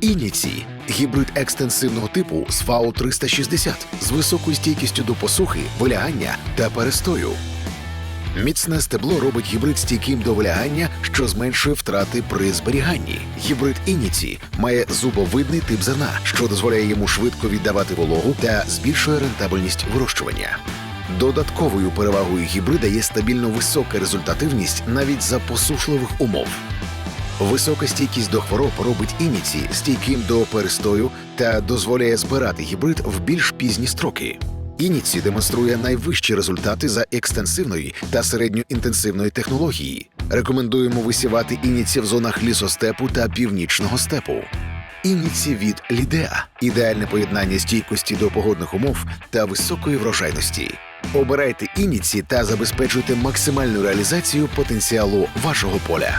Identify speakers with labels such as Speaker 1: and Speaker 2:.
Speaker 1: Ініці гібрид екстенсивного типу з ФАО 360 з високою стійкістю до посухи, вилягання та перестою. Міцне стебло робить гібрид стійким до вилягання, що зменшує втрати при зберіганні. Гібрид Ініці має зубовидний тип зерна, що дозволяє йому швидко віддавати вологу та збільшує рентабельність вирощування. Додатковою перевагою гібрида є стабільно висока результативність навіть за посушливих умов. Висока стійкість до хвороб робить ініці стійким до перестою та дозволяє збирати гібрид в більш пізні строки. Ініці демонструє найвищі результати за екстенсивної та середньоінтенсивної технології. Рекомендуємо висівати ініці в зонах лісостепу та північного степу. Ініці від Лідеа ідеальне поєднання стійкості до погодних умов та високої врожайності. Обирайте ініці та забезпечуйте максимальну реалізацію потенціалу вашого поля.